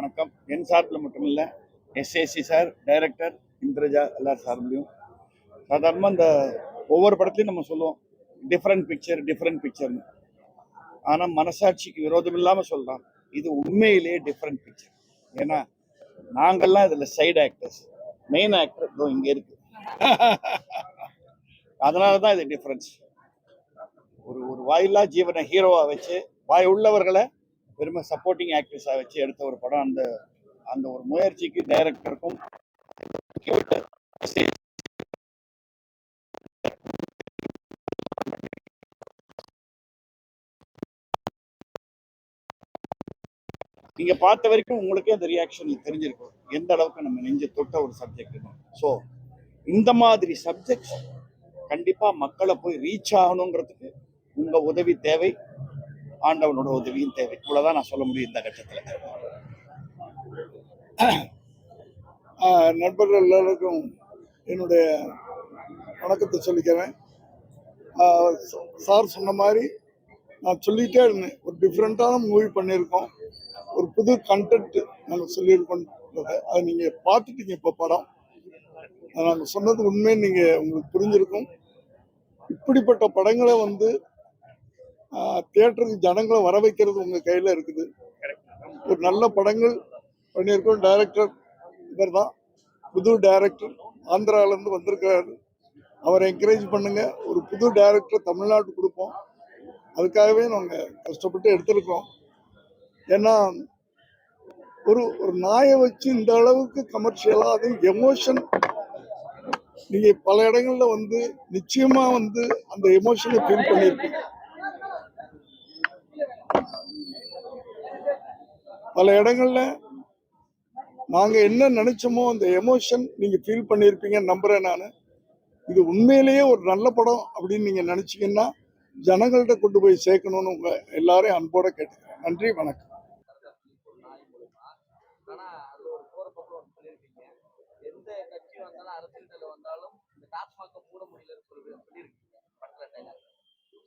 வணக்கம். என் சார்பில் மட்டுமில்லை எஸ்ஏசி சார் டைரக்டர் இந்திரஜா எல்லார் சார்பிலையும். சாதாரணமாக இந்த ஒவ்வொரு படத்துலையும் நம்ம சொல்லுவோம் டிஃப்ரெண்ட் பிக்சர் டிஃப்ரெண்ட் பிக்சர்னு ஆனால் மனசாட்சிக்கு விரோதம் இல்லாமல் சொல்கிறோம் இது உண்மையிலேயே டிஃப்ரெண்ட் பிக்சர் ஏன்னா நாங்கள்லாம் இதில் சைடு ஆக்டர்ஸ் மெயின் ஆக்டர் இதோ இங்கே இருக்கு. அதனால தான் இது டிஃப்ரென்ஸ் ஒரு ஒரு வாயில்லா ஜீவனை ஹீரோவாக வச்சு வாய் உள்ளவர்களை பெருமை சப்போர்ட்டிங் ஆக்ட்ரஸாக வச்சு எடுத்த ஒரு படம். அந்த அந்த ஒரு முயற்சிக்கு டைரக்டருக்கும் நீங்க பார்த்த வரைக்கும் உங்களுக்கே அந்த ரியாக்ஷன் தெரிஞ்சிருக்கும் எந்த அளவுக்கு நம்ம நெஞ்ச தொட்ட ஒரு சப்ஜெக்ட் ஸோ இந்த மாதிரி சப்ஜெக்ட்ஸ் கண்டிப்பா மக்களை போய் ரீச் ஆகணுங்கிறதுக்கு உங்க உதவி தேவை. ஆண்டவனோட உதவியும் தேவை. இவ்வளவுதான் நான் சொல்ல முடியும் இந்த கட்டத்தில். நண்பர்கள் எல்லாருக்கும் என்னுடைய வணக்கத்தை சொல்லிக்கிறேன். சார் சொன்ன மாதிரி நான் சொல்லிட்டே இருந்தேன். ஒரு டிஃப்ரெண்ட்டான மூவி பண்ணியிருக்கோம். ஒரு புது கண்டென்ட் நாங்கள் சொல்லியிருக்கோம். அதை நீங்கள் பார்த்துட்டீங்க இப்போ படம். நாங்கள் சொன்னது உண்மை நீங்கள் உங்களுக்கு புரிஞ்சிருக்கும். இப்படிப்பட்ட படங்களை வந்து தியேட்டருக்கு ஜனங்களை வர வைக்கிறது உங்கள் கையில் இருக்குது. ஒரு நல்ல படங்கள் பண்ணியிருக்கோம் டைரக்டர் இவர் தான் புது டைரக்டர் ஆந்திராவிலேருந்து வந்திருக்கிறாரு. அவரை என்கரேஜ் பண்ணுங்க. ஒரு புது டைரக்டர் தமிழ்நாட்டு கொடுப்போம். அதுக்காகவே நாங்கள் கஷ்டப்பட்டு எடுத்திருக்கோம். ஏன்னா ஒரு ஒரு நாயை வச்சு இந்த அளவுக்கு கமர்ஷியலாக அது எமோஷன் நீங்கள் பல இடங்களில் வந்து நிச்சயமாக வந்து அந்த எமோஷனை ஃபீல் பண்ணியிருக்கீங்க பல இடங்கள்ல நாங்க என்ன நினைச்சோமோ அந்த எமோஷன் நீங்க ஃபீல் பண்ணியிருப்பீங்கன்னு நம்புறேன் நான். இது உண்மையிலேயே ஒரு நல்ல படம் அப்படின்னு நீங்க நினைச்சீங்கன்னா ஜனங்கள்கிட்ட கொண்டு போய் சேர்க்கணும்னு உங்க எல்லாரையும் அன்போட கேட்டுக்கிறேன். நன்றி வணக்கம். ஆனா அது எந்த கட்சி வந்தாலும் அரசியல் வந்தாலும் இந்த டாஸ்மாக மூட முடியல சொல்லி சொல்லியிருக்கீங்க.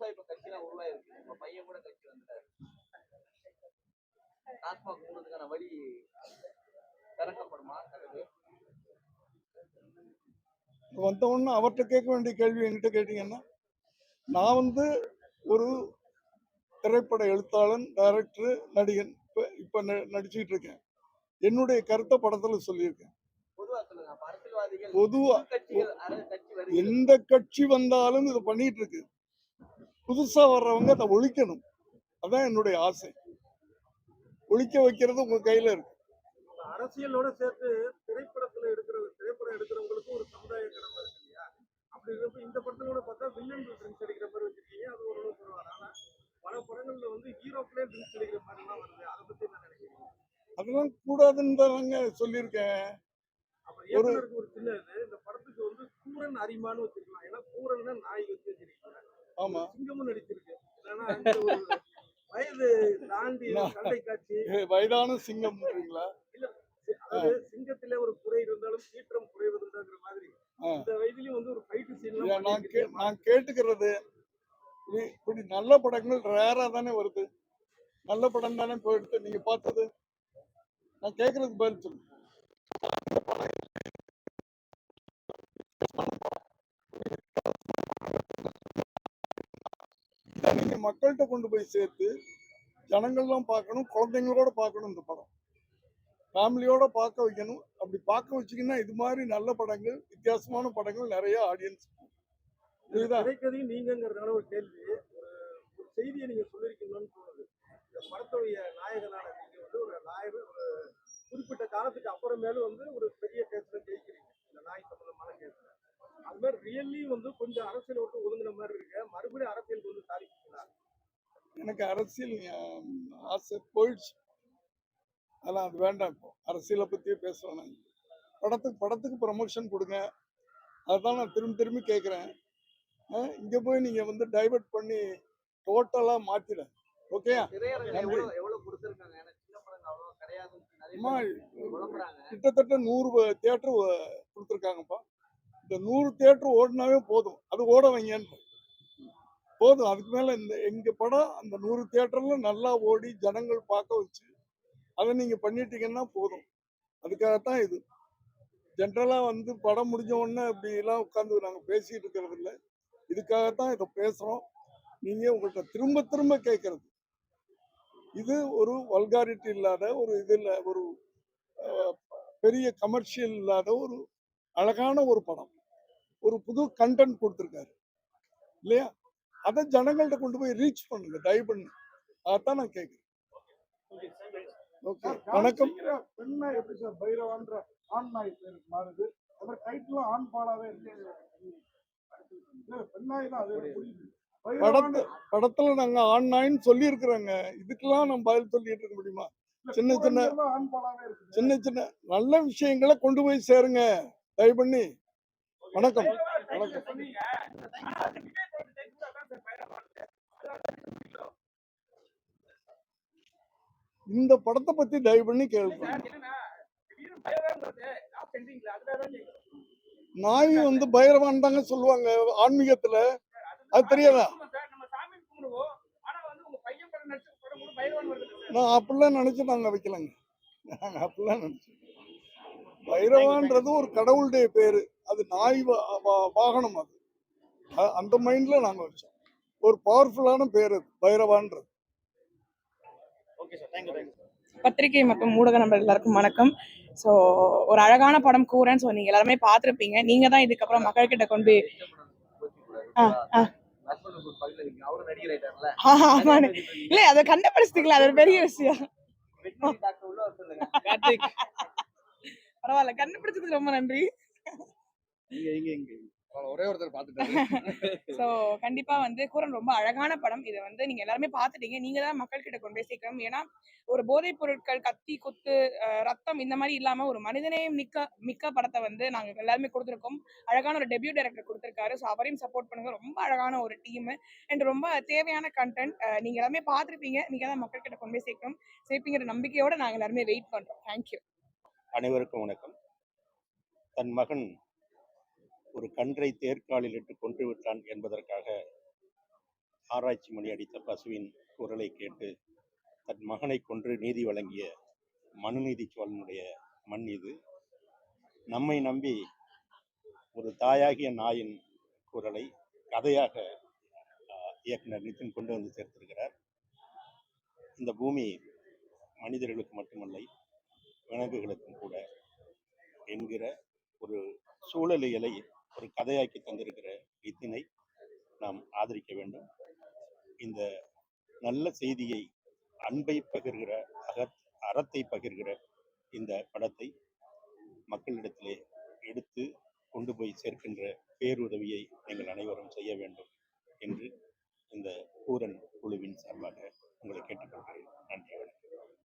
புதுசா இப்ப கட்சிலாம் உருவாயிருக்கு உங்க பையன் கூட கட்சி வந்துட்டாரு. டாஸ்மாக் மூடுறதுக்கான வழி திறக்கப்படுமா? கதவு வந்த உடனே அவர்கிட்ட கேட்க வேண்டிய கேள்வி என்கிட்ட கேட்டீங்கன்னா நான் வந்து ஒரு திரைப்பட எழுத்தாளன் டைரக்டர் நடிகன் இப்போ இப்போ நடிச்சுக்கிட்டு இருக்கேன். என்னுடைய கருத்தை படத்துல சொல்லியிருக்கேன். பொதுவா சொல்லுங்க. அப்ப அரசியல்வாதிகள் பொதுவா புது கட்சிகள் அரசு கட்சி வருது? எந்த கட்சி வந்தாலும் இதை பண்ணிட்டு இருக்கு. புதுசா வர்றவங்க அதை ஒழிக்கணும். அதான் என்னுடைய ஆசை. ஒழிக்க வைக்கிறது உங்க கையில இருக்கு. அரசியலோட சேர்த்து திரைப்படத்துல எடுக்கிற திரைப்படம் எடுக்கிறவங்களுக்கும் ஒரு சமுதாய கடமை இருக்கு இல்லையா? அப்படி இருக்கப்ப இந்த படத்துல கூட பார்த்தா வில்லன் ட்ரிங்க்ஸ் அடிக்கிற மாதிரி வச்சிருக்கீங்க. அது ஓரளவு பரவாயில்ல. பல படங்கள்ல வந்து ஹீரோக்களே ட்ரிங்க்ஸ் அடிக்கிற மாதிரி எல்லாம் வருது. அதை பத்தி என்ன நினைக்கிறீங்க? அதெல்லாம் கூடாதுன்னு தானங்க சொல்லியிருக்கேன். இயக்குனருக்கு ஒரு சின்ன இந்த படத்துக்கு வந்து கூரன் அரிமான்னு வச்சிருக்கலாம். ஏன்னா கூரன் நாய் வச்சு வச்சிருக்கீங்க. ஆமா. சிங்கமும் நடிச்சிருக்கு. வயது தாண்டி சண்டை காட்சி வயதான அதாவது சிங்கத்திலே ஒரு குறை இருந்தாலும் சீற்றம் குறைவதுங்கிற மாதிரி. இந்த வயதிலையும் வந்து ஒரு ஃபைட் இல்ல, நான் சீன் நான் கேட்டுக்கிறது இப்படி நல்ல படங்கள் ரேரா தானே வருது. நல்ல படம் தானே போயிடுது. நீங்க பார்த்தது? நான் கேட்கறதுக்கு பதில் சொல்லு நீங்கள் மக்கள்கிட்ட கொண்டு போய் சேர்த்து ஜனங்கள்லாம் பார்க்கணும் குழந்தைங்களோட பார்க்கணும் இந்த படம். ஃபேமிலியோட பார்க்க வைக்கணும். அப்படி பார்க்க வச்சிங்கன்னா இது மாதிரி நல்ல படங்கள் வித்தியாசமான படங்கள் நிறைய ஆடியன்ஸ் இதுதான் திரைக்கதையும் நீங்கிறதுனால ஒரு கேள்வி. ஒரு ஒரு செய்தியை நீங்க சொல்லியிருக்கீங்கன்னு தோணுது. இந்த படத்துடைய நாயகனான நீங்க வந்து ஒரு நாயக ஒரு குறிப்பிட்ட காலத்துக்கு அப்புறமேலும் வந்து ஒரு பெரிய கேஸ்ல ஜெயிக்கிறீங்க. இந்த நாய் சம்பந்தமான கேஸ்ல அது மாதிரி ரியல்லி வந்து கொஞ்சம் அரசியல் விட்டு ஒதுங்கின மாதிரி இருக்கு. மறுபடியும் அரசியலுக்கு வந்து சாதிக்கும் எனக்கு அரசியல் ஆசை போயிடுச்சு. அதெல்லாம் அது வேண்டாம் இப்போ. அரசியலை பற்றியே பேசுவேன் நான். படத்துக்கு படத்துக்கு ப்ரமோஷன் கொடுங்க. அதுதான் நான் திரும்பி திரும்பி கேட்குறேன். இங்கே போய் நீங்கள் வந்து டைவர்ட் பண்ணி டோட்டலாக மாற்றிட ஓகே திரையரங்கு நன்றி. எவ்வளவு எவ்வளவு கொடுத்துருக்காங்க? ஏன்னா சின்ன படங்கள் அவ்வளவு கிடையாதுன்னு நிறைய அம்மா பேர் குழம்புறாங்க கிட்டத்தட்ட நூறு தியேட்டர் கொடுத்துருக்காங்கப்பா. இந்த நூறு தியேட்டர் ஓடினாவே போதும். அது ஓட வைங்கன்னு போதும். அதுக்கு மேலே இந்த எங்கள் படம் அந்த நூறு தேட்டரில் நல்லா ஓடி ஜனங்கள் பார்க்க வச்சு அதை நீங்க பண்ணிட்டீங்கன்னா போதும். அதுக்காகத்தான் இது. ஜென்ரலா வந்து படம் முடிஞ்ச உடனே இப்படி எல்லாம் உட்காந்து நாங்க பேசிட்டு இருக்கிறது இல்லை. இதுக்காகத்தான் இதை பேசுறோம். நீங்க உங்கள்கிட்ட திரும்ப திரும்ப கேட்கறது. இது ஒரு வல்காரிட்டி இல்லாத ஒரு இது ஒரு பெரிய கமர்ஷியல் இல்லாத ஒரு அழகான ஒரு படம். ஒரு புது கண்டென்ட் கொடுத்துருக்காரு. இல்லையா? அதை ஜனங்கள்ட்ட கொண்டு போய் ரீச் பண்ணுங்க தயவு பண்ணி. அதான் நான் கேட்குறேன் ஓகே வணக்கம். பெண்ணா எப்படி சார் பைரவான்ற ஆண் நாய் பேர் மாறுது? அப்புறம் டைட்டிலும் ஆண் பாலாவே இருக்கு. பெண்ணாய் தான் அது புரியுது. படத்து படத்துல நாங்க ஆண் நாயின்னு சொல்லி இருக்கிறோங்க இதுக்கெல்லாம் நம்ம பதில் சொல்லிட்டு இருக்க முடியுமா? சின்ன சின்ன சின்ன சின்ன நல்ல விஷயங்களை கொண்டு போய் சேருங்க. தயவு பண்ணி. வணக்கம். வணக்கம். இந்த படத்தை பத்தி தயவு பண்ணி கேள்வி நாய் வந்து பைரவான் தாங்க சொல்லுவாங்க ஆன்மீகத்துல. அது தெரியாதா? நான் அப்படிலாம் நினைச்சு நாங்க வைக்கலங்க. நாங்க அப்படிலாம் நினைச்சு. பைரவான்றது ஒரு கடவுளுடைய பேரு. அது நாய் வாகனம் அது. அந்த மைண்ட்ல நாங்க வச்சோம். ஒரு பவர்ஃபுல்லான பேர் அது பைரவான்றது okay sir thank you thank you பத்திரிகை மற்றும் ஊடக நண்பர்கள் எல்லாருக்கும் வணக்கம். ஸோ ஒரு அழகான படம் கூறேன். ஸோ நீங்க எல்லாருமே பார்த்துருப்பீங்க. நீங்க தான் இதுக்கப்புறம் மக்கள்கிட்ட கொண்டு போய் ஆ, ஆ. அவரும் நடிகர் ஆயிட்டார்ல. ஆ, ஆமாண்ணே. இல்ல அதை கண்டுபிடிச்சிட்டீங்களா அது ஒரு பெரிய விஷயம். பரவாயில்ல. கண்டுபிடிச்சதுக்கு ரொம்ப நன்றி. இங்க இங்க இங்க. ஒரே ஒருத்தர் பார்த்துட்டாரு ஸோ கண்டிப்பா வந்து கூரன் ரொம்ப அழகான படம். இதை வந்து நீங்க எல்லாருமே பார்த்துட்டீங்க. நீங்க தான் மக்கள் கிட்ட கொண்டு போய் சேர்க்கணும். ஏன்னா ஒரு போதைப் பொருட்கள் கத்தி குத்து ரத்தம் இந்த மாதிரி இல்லாம ஒரு மனிதனே மிக்க மிக்க படத்தை வந்து நாங்க எல்லாருமே கொடுத்துருக்கோம். அழகான ஒரு டெபியூ டைரக்டர் கொடுத்துருக்காரு. ஸோ அவரையும் சப்போர்ட் பண்ணுங்க. ரொம்ப அழகான ஒரு டீம் அண்ட் ரொம்ப தேவையான கண்டென்ட் நீங்க எல்லாமே பார்த்துருப்பீங்க. நீங்க தான் மக்கள் கிட்ட கொண்டு போய் சேர்க்கணும். சேர்ப்பீங்கிற நம்பிக்கையோட நாங்க எல்லாருமே வெயிட் பண்றோம். தேங்க்யூ அனைவருக்கும் வணக்கம். தன் மகன் ஒரு கன்றை தேர்காலில் இட்டு கொன்று விட்டான் என்பதற்காக ஆராய்ச்சி மணி அடித்த பசுவின் குரலை கேட்டு தன் மகனை கொன்று நீதி வழங்கிய மனுநீதி சோழனுடைய மண் இது. நம்மை நம்பி ஒரு தாயாகிய நாயின் குரலை கதையாக இயக்குனர் நிதின் கொண்டு வந்து சேர்த்திருக்கிறார். இந்த பூமி மனிதர்களுக்கு மட்டுமல்ல விலங்குகளுக்கும் கூட என்கிற ஒரு சூழலியலை ஒரு கதையாக்கி தந்திருக்கிற நிதினை நாம் ஆதரிக்க வேண்டும். இந்த நல்ல செய்தியை அன்பை பகிர்கிற அகத் அறத்தை பகிர்கிற இந்த படத்தை மக்களிடத்திலே எடுத்து கொண்டு போய் சேர்க்கின்ற பேருதவியை நீங்கள் அனைவரும்